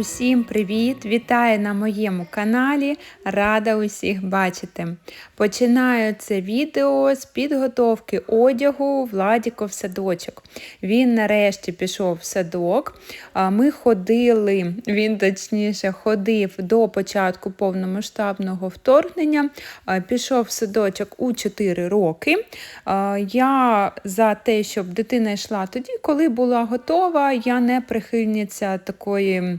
Усім привіт! Вітаю на моєму каналі. Рада усіх бачити. Починаю це відео з підготовки одягу Владіко в садочок. Він нарешті пішов в садок. Ми ходили, він точніше ходив до початку повномасштабного вторгнення. Пішов в садочок у 4 роки. Я за те, щоб дитина йшла тоді, коли була готова. Я не прихильниця такої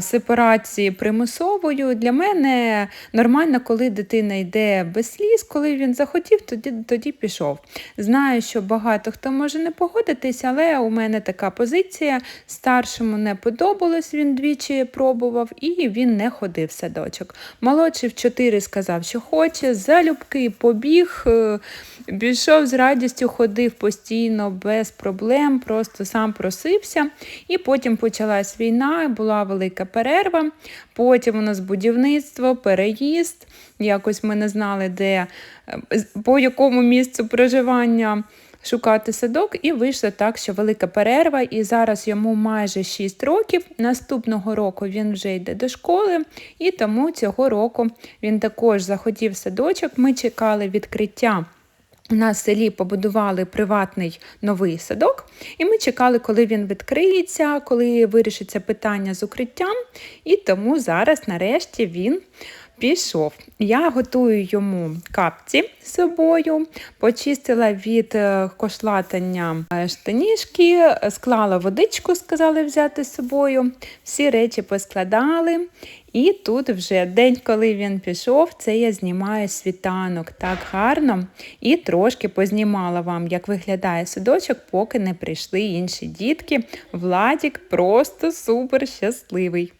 сепарації примусовою. Для мене нормально, коли дитина йде без сліз, коли він захотів, тоді, тоді пішов. Знаю, що багато хто може не погодитись, але у мене така позиція. Старшому не подобалось, він двічі пробував, і він не ходив садочок. Молодший в 4 сказав, що хоче, залюбки побіг, е, пішов з радістю, ходив постійно без проблем, просто сам просився. І потім почалась війна, була велика перерва. Потім у нас будівництво, переїзд. Якось ми не знали, де, е, по якому місцю проживання шукати садок, і вийшло так, що велика перерва, і зараз йому майже 6 років. Наступного року він вже йде до школи, і тому цього року він також захотів садочок. Ми чекали відкриття. В селі побудували приватний новий садок, і ми чекали, коли він відкриється, коли вирішиться питання з укриттям. І тому зараз, нарешті, він пішов. Я готую йому капці з собою, почистила від е, кошлатання е, штанішки, склала водичку, сказали взяти з собою. Всі речі поскладали. І тут вже день, коли він пішов, це я знімаю світанок так гарно і трошки познімала вам, як виглядає садочок, поки не прийшли інші дітки. Владік просто супер щасливий.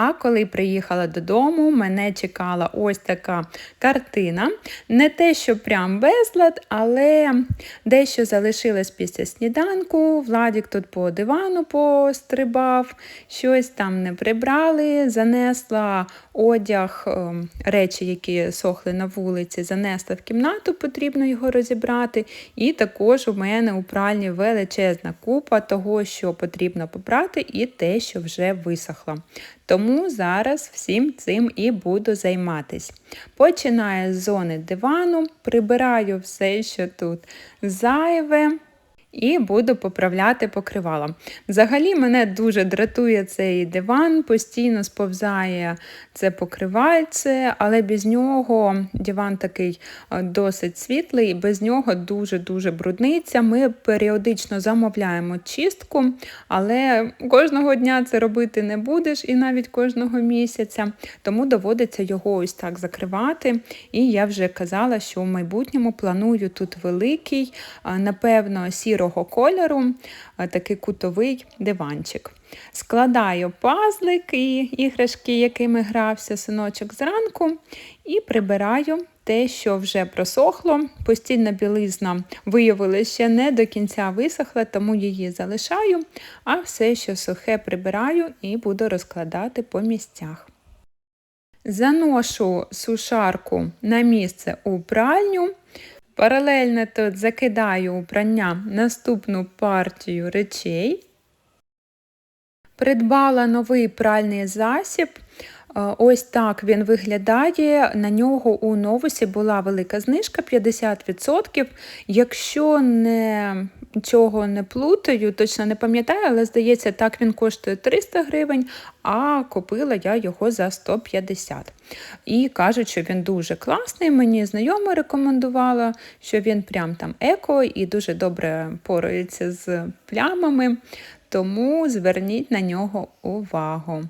А коли приїхала додому, мене чекала ось така картина. Не те, що прям безлад, але дещо залишилось після сніданку. Владік тут по дивану пострибав, щось там не прибрали, занесла одяг, ем, речі, які сохли на вулиці, занесла в кімнату, потрібно його розібрати. І також у мене у пральні величезна купа того, що потрібно попрати, і те, що вже висохло. Тому зараз всім цим і буду займатись. Починаю з зони дивану, прибираю все, що тут зайве. І буду поправляти покривало. Взагалі, мене дуже дратує цей диван, постійно сповзає це покривальце, але без нього диван такий досить світлий, без нього дуже-дуже брудниця. Ми періодично замовляємо чистку, але кожного дня це робити не будеш і навіть кожного місяця, тому доводиться його ось так закривати. І я вже казала, що в майбутньому планую тут великий, напевно, сіро сірого кольору такий кутовий диванчик. Складаю пазлик і іграшки, якими грався синочок зранку, і прибираю те, що вже просохло. Постільна білизна виявилася ще не до кінця висохла, тому її залишаю, а все, що сухе, прибираю і буду розкладати по місцях. Заношу сушарку на місце у пральню. Паралельно тут закидаю у прання наступну партію речей. Придбала новий пральний засіб. Ось так він виглядає. На нього у новусі була велика знижка 50%. Якщо не нічого не плутаю, точно не пам'ятаю, але здається, так він коштує 300 гривень, а купила я його за 150. І кажуть, що він дуже класний. Мені знайома рекомендувала, що він прям там еко і дуже добре порується з плямами, тому зверніть на нього увагу.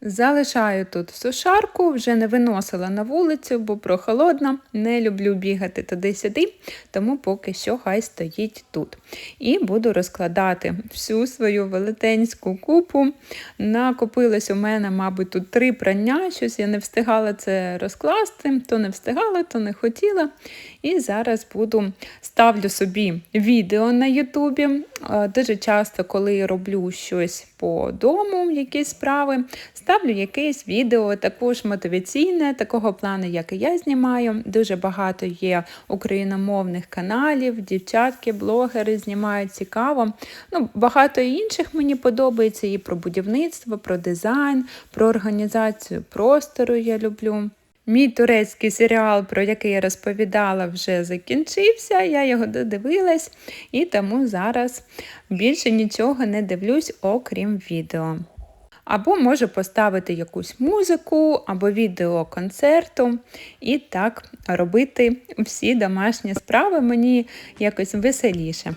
Залишаю тут сушарку, вже не виносила на вулицю, бо прохолодно, не люблю бігати туди-сюди, тому поки що хай стоїть тут. І буду розкладати всю свою велетенську купу. Накопилось у мене, мабуть, тут три прання, щось я не встигала це розкласти, то не встигала, то не хотіла. І зараз буду ставлю собі відео на Ютубі. Дуже часто, коли роблю щось по дому, якісь справи, ставлю ставлю якесь відео, також мотиваційне, такого плану, як і я знімаю. Дуже багато є україномовних каналів, дівчатки, блогери знімають цікаво. Ну, Багато інших мені подобається і про будівництво, про дизайн, про організацію простору я люблю. Мій турецький серіал, про який я розповідала, вже закінчився, я його додивилась, і тому зараз більше нічого не дивлюсь, окрім відео. Або можу поставити якусь музику, або відео концерту, і так робити всі домашні справи мені якось веселіше.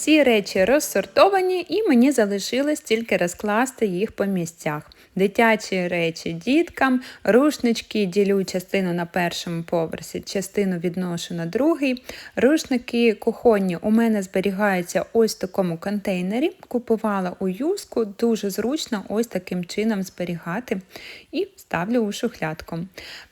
Всі речі розсортовані, і мені залишилось тільки розкласти їх по місцях. Дитячі речі діткам, рушнички ділю частину на першому поверсі, частину відношу на другий. Рушники кухонні у мене зберігаються ось в такому контейнері. Купувала у юску, дуже зручно ось таким чином зберігати і ставлю у шухлядку.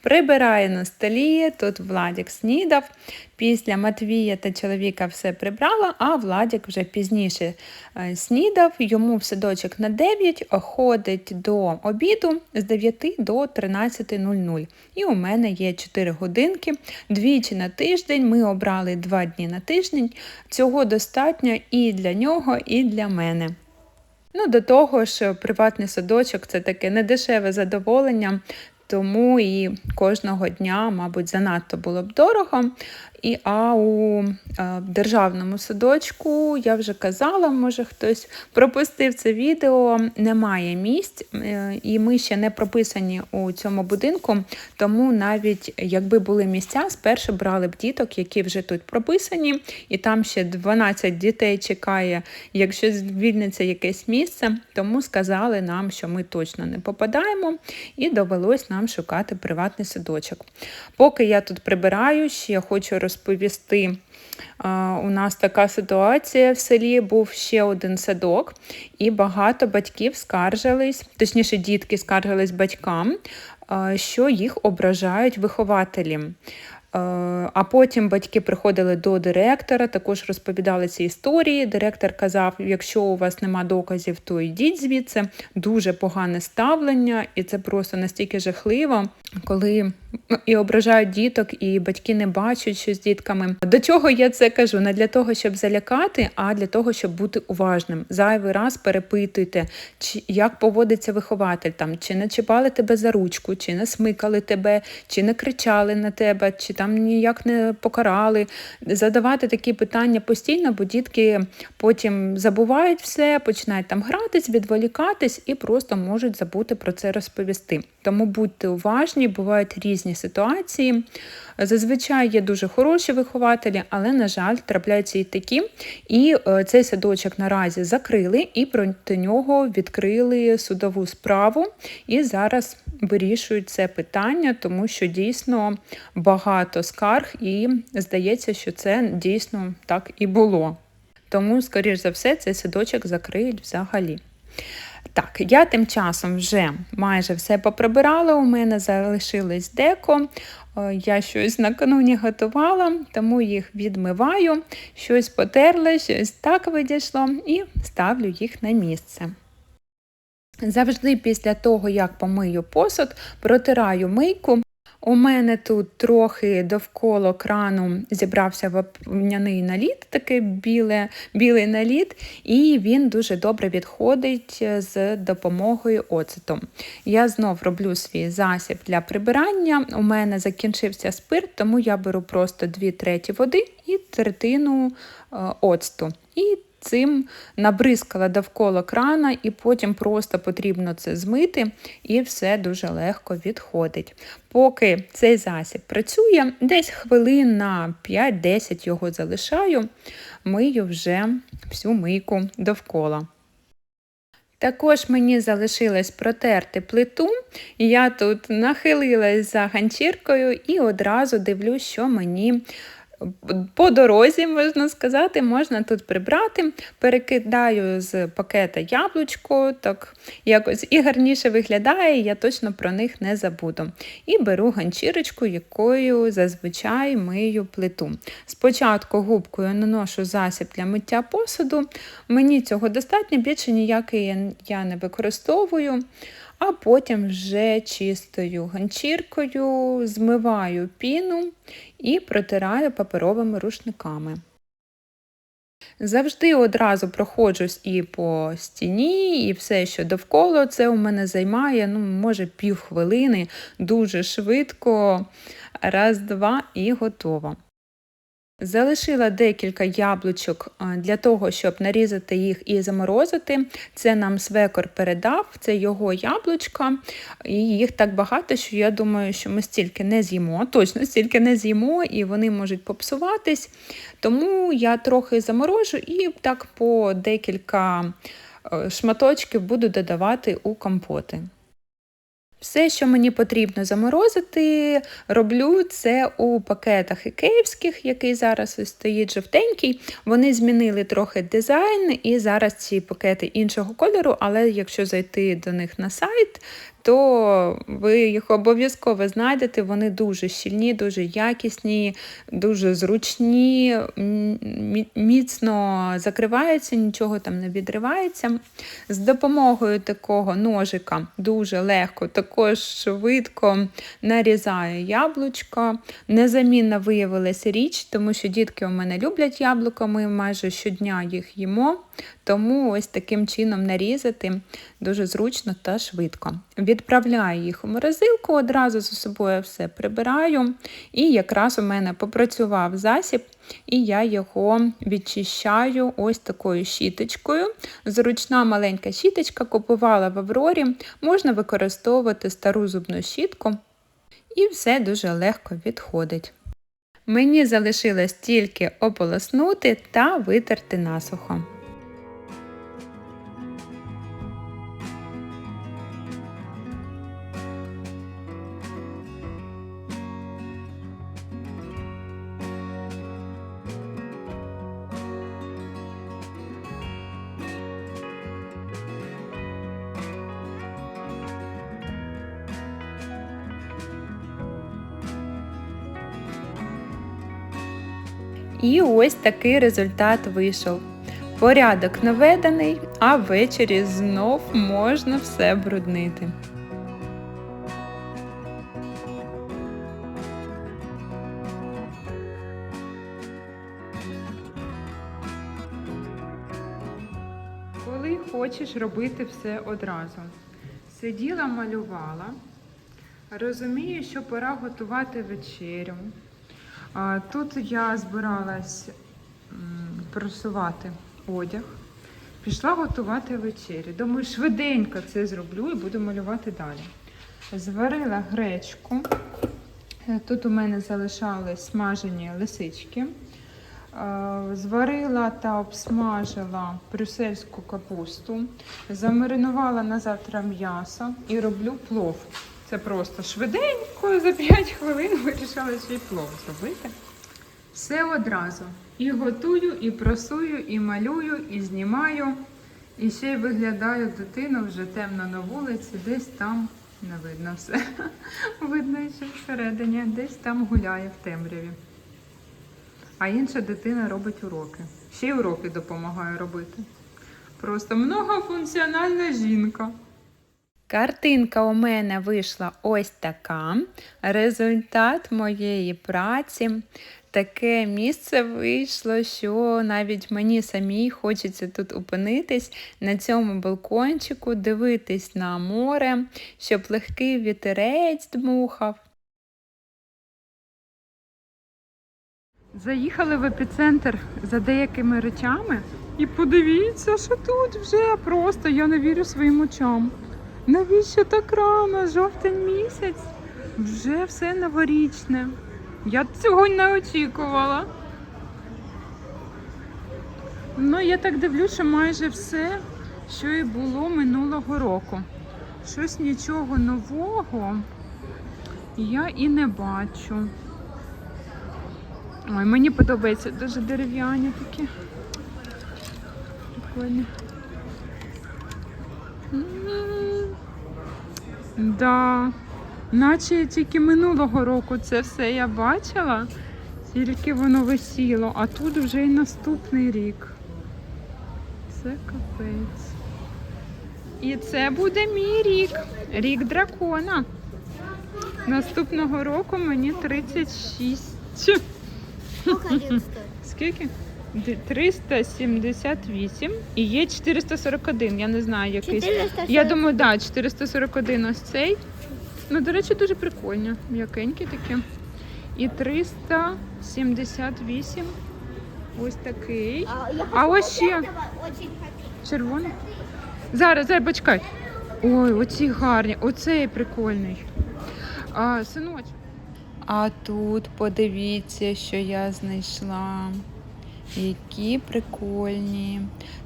Прибираю на столі, тут Владик снідав. Після Матвія та чоловіка все прибрала, а Владик вже пізніше е, снідав, йому в садочок на 9, ходить до обіду з 9 до 13.00. І у мене є 4 годинки, двічі на тиждень. Ми обрали 2 дні на тиждень. Цього достатньо і для нього, і для мене. Ну, До того ж, приватний садочок це таке недешеве задоволення, тому і кожного дня, мабуть, занадто було б дорого. І а у а, державному садочку я вже казала, може хтось пропустив це відео, немає місць, е, і ми ще не прописані у цьому будинку. Тому навіть якби були місця, спершу брали б діток, які вже тут прописані, і там ще 12 дітей чекає, якщо звільниться якесь місце. Тому сказали нам, що ми точно не попадаємо, і довелось нам шукати приватний садочок. Поки я тут прибираю, ще хочу розповісти. У нас така ситуація в селі був ще один садок, і багато батьків скаржились, точніше, дітки скаржились батькам, що їх ображають вихователі. А потім батьки приходили до директора, також розповідали ці історії. Директор казав: якщо у вас нема доказів, то йдіть звідси. Дуже погане ставлення, і це просто настільки жахливо, коли і ображають діток, і батьки не бачать, що з дітками. До чого я це кажу? Не для того, щоб залякати, а для того, щоб бути уважним. Зайвий раз перепитуйте, чи як поводиться вихователь там, чи не чіпали тебе за ручку, чи не смикали тебе, чи не кричали на тебе, чи там ніяк не покарали. Задавати такі питання постійно, бо дітки потім забувають все, починають там гратись, відволікатись і просто можуть забути про це розповісти. Тому будьте уважні, бувають різні ситуації. Зазвичай є дуже хороші вихователі, але, на жаль, трапляються і такі. І е, цей садочок наразі закрили і проти нього відкрили судову справу. І зараз вирішують це питання, тому що дійсно багато скарг, і здається, що це дійсно так і було. Тому, скоріш за все, цей садочок закриють взагалі. Так, я тим часом вже майже все поприбирала. У мене залишилось деко. Е, Я щось накануні готувала, тому їх відмиваю, щось потерла, щось так видійшло і ставлю їх на місце. Завжди після того, як помию посуд, протираю мийку. У мене тут трохи довкола крану зібрався вапняний наліт, такий біле, білий наліт, і він дуже добре відходить з допомогою оцету. Я знов роблю свій засіб для прибирання. У мене закінчився спирт, тому я беру просто 2 треті води і третину е, оцту. І цим набризкала довкола крана, і потім просто потрібно це змити, і все дуже легко відходить. Поки цей засіб працює, десь хвилин на 5-10 його залишаю, мию вже всю мийку довкола. Також мені залишилось протерти плиту, я тут нахилилась за ганчіркою і одразу дивлюсь, що мені по дорозі, можна сказати, можна тут прибрати. Перекидаю з пакета яблучко, так якось і гарніше виглядає, я точно про них не забуду. І беру ганчірочку, якою зазвичай мию плиту. Спочатку губкою наношу засіб для миття посуду. Мені цього достатньо, більше ніякий я не використовую. А потім вже чистою ганчіркою змиваю піну і протираю паперовими рушниками. Завжди одразу проходжусь і по стіні, і все, що довкола, це у мене займає, ну, може, півхвилини, дуже швидко, раз, два і готово. Залишила декілька яблучок для того, щоб нарізати їх і заморозити. Це нам свекор передав, це його яблучка, і їх так багато, що я думаю, що ми стільки не з'їмо, точно стільки не з'їмо, і вони можуть попсуватись. Тому я трохи заморожу і так по декілька шматочків буду додавати у компоти. Все, що мені потрібно заморозити, роблю це у пакетах ікеївських, який зараз стоїть жовтенький. Вони змінили трохи дизайн, і зараз ці пакети іншого кольору, але якщо зайти до них на сайт, то ви їх обов'язково знайдете. Вони дуже щільні, дуже якісні, дуже зручні, міцно закриваються, нічого там не відривається. З допомогою такого ножика дуже легко, також швидко нарізаю яблучко. Незамінна виявилася річ, тому що дітки у мене люблять яблука, ми майже щодня їх їмо. Тому ось таким чином нарізати дуже зручно та швидко. Відправляю їх у морозилку, одразу за собою все прибираю. І якраз у мене попрацював засіб, і я його відчищаю ось такою щіточкою. Зручна маленька щіточка купувала в Аврорі, можна використовувати стару зубну щітку, і все дуже легко відходить. Мені залишилось тільки ополоснути та витерти насухо. І ось такий результат вийшов. Порядок наведений, а ввечері знов можна все бруднити. Коли хочеш робити все одразу. Сиділа, малювала, розумію, що пора готувати вечерю. Тут я збиралась просувати одяг, пішла готувати вечерю. Думаю, швиденько це зроблю і буду малювати далі. Зварила гречку. Е, тут у мене залишались смажені лисички. Зварила та обсмажила брюссельську капусту, замаринувала на завтра м'ясо і роблю плов. Це просто швиденько, за 5 хвилин вирішила свій плов зробити. Все одразу. І готую, і просую, і малюю, і знімаю. І ще й виглядаю дитину вже темно на вулиці, десь там не видно все. видно ще всередині, десь там гуляє в темряві. А інша дитина робить уроки. Ще й уроки допомагає робити. Просто многофункціональна жінка. Картинка у мене вийшла ось така. Результат моєї праці. Таке місце вийшло, що навіть мені самій хочеться тут опинитись на цьому балкончику, дивитись на море, щоб легкий вітерець дмухав. Заїхали в епіцентр за деякими речами. І подивіться, що тут вже просто я не вірю своїм очам. Навіщо так рано? Жовтень місяць? Вже все новорічне. Я цього не очікувала. Ну, я так дивлюся, що майже все, що і було минулого року. Щось нічого нового я і не бачу. Ой, мені подобається дуже дерев'яні такі. Прикольні. Да. Наче тільки минулого року це все я бачила, тільки воно висіло, а тут вже й наступний рік. Це капець. І це буде мій рік. Рік дракона. Наступного року мені 36. Сколько один? Скільки? Д- 378 і є 441. Я не знаю, якийсь. 440. Я думаю, да, 441 ось цей. Ну, до речі, дуже прикольно. М'якенькі такі. І 378. Ось такий. А, ось ще. Червоний. Зараз, зараз, почекай. Ой, оці гарні, оцей прикольний. А, синочок. А тут подивіться, що я знайшла. Які прикольні.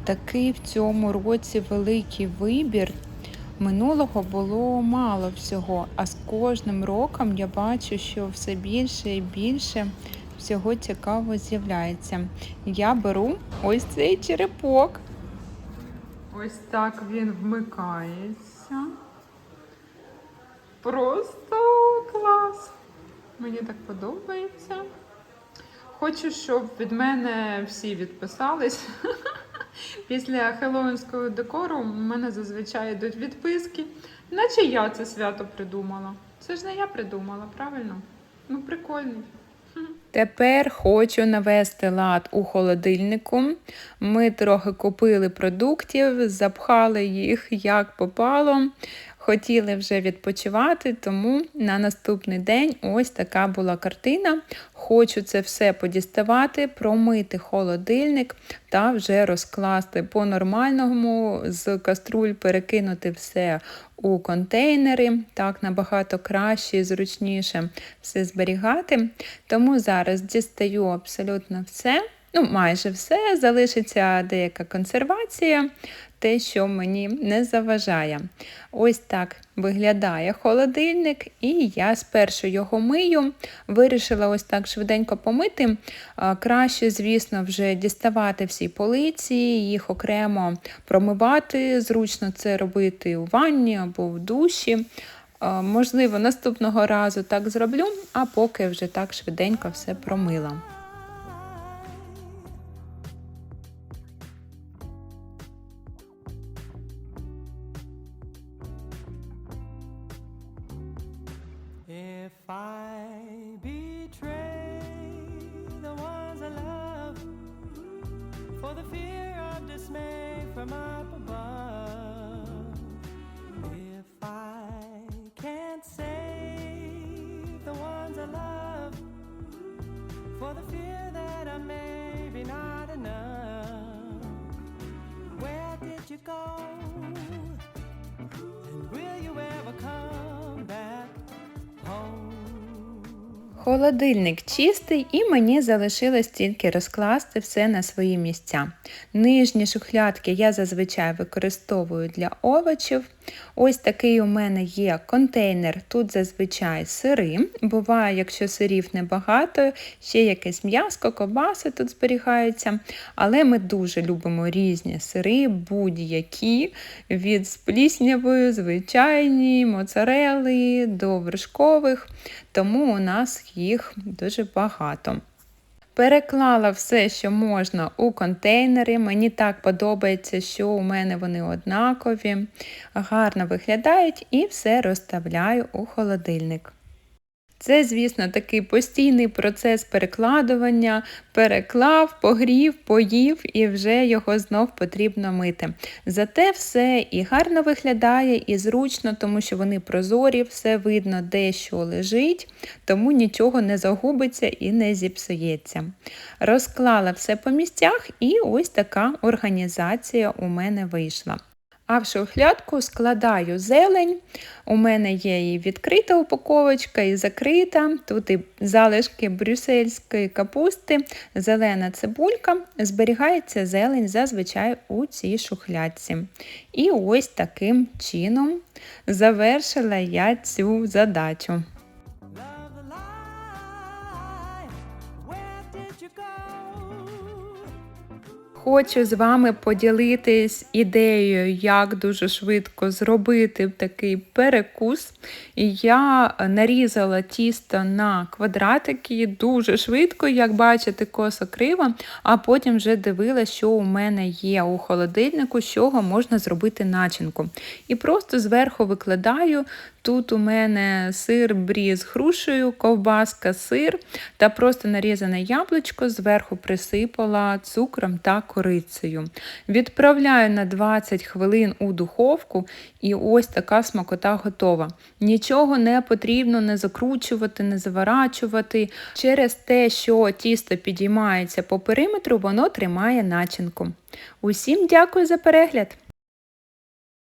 Такий в цьому році великий вибір. Минулого було мало всього, а з кожним роком я бачу, що все більше і більше всього цікаво з'являється. Я беру ось цей черепок. Ось так він вмикається. Просто клас. Мені так подобається. Хочу, щоб від мене всі відписались. Після хеллоуінського декору у мене зазвичай йдуть відписки. Наче я це свято придумала. Це ж не я придумала, правильно? Ну, прикольний. Тепер хочу навести лад у холодильнику. Ми трохи купили продуктів, запхали їх як попало. Хотіли вже відпочивати, тому на наступний день ось така була картина. Хочу це все подіставати, промити холодильник та вже розкласти по-нормальному, з каструль перекинути все у контейнери. Так набагато краще і зручніше все зберігати. Тому зараз дістаю абсолютно все. Ну, майже все, залишиться деяка консервація, те, що мені не заважає. Ось так виглядає холодильник, і я спершу його мию. Вирішила ось так швиденько помити. Краще, звісно, вже діставати всі полиці, їх окремо промивати. Зручно це робити у ванні або в душі. Можливо, наступного разу так зроблю, а поки вже так швиденько все промила. For the fear that I may be not enough, where did you go? And will you ever come back home? Холодильник чистий і мені залишилось тільки розкласти все на свої місця. Нижні шухлядки я зазвичай використовую для овочів. Ось такий у мене є контейнер, тут зазвичай сири. Буває, якщо сирів небагато, ще якесь м'яско, ковбаси тут зберігаються. Але ми дуже любимо різні сири, будь-які, від з пліснявою, звичайні, моцарели до вершкових, тому у нас їх дуже багато. Переклала все, що можна у контейнери. Мені так подобається, що у мене вони однакові, гарно виглядають і все розставляю у холодильник. Це, звісно, такий постійний процес перекладування, переклав, погрів, поїв і вже його знов потрібно мити. Зате все і гарно виглядає, і зручно, тому що вони прозорі, все видно, де що лежить, тому нічого не загубиться і не зіпсується. Розклала все по місцях, і ось така організація у мене вийшла. А в шухлядку складаю зелень. У мене є і відкрита упаковочка, і закрита. Тут і залишки брюссельської капусти, зелена цибулька. Зберігається зелень зазвичай у цій шухлядці. І ось таким чином завершила я цю задачу. Хочу з вами поділитись ідеєю, як дуже швидко зробити такий перекус. І я нарізала тісто на квадратики дуже швидко, як бачите, косо криво, а потім вже дивилася, що у мене є у холодильнику, з чого можна зробити начинку. І просто зверху викладаю. Тут у мене сир брі з грушею, ковбаска, сир та просто нарізане яблучко, зверху присипала цукром та корицею. Відправляю на 20 хвилин у духовку, і ось така смакота готова. Нічого не потрібно не закручувати, не заворачувати. Через те, що тісто підіймається по периметру, воно тримає начинку. Усім дякую за перегляд!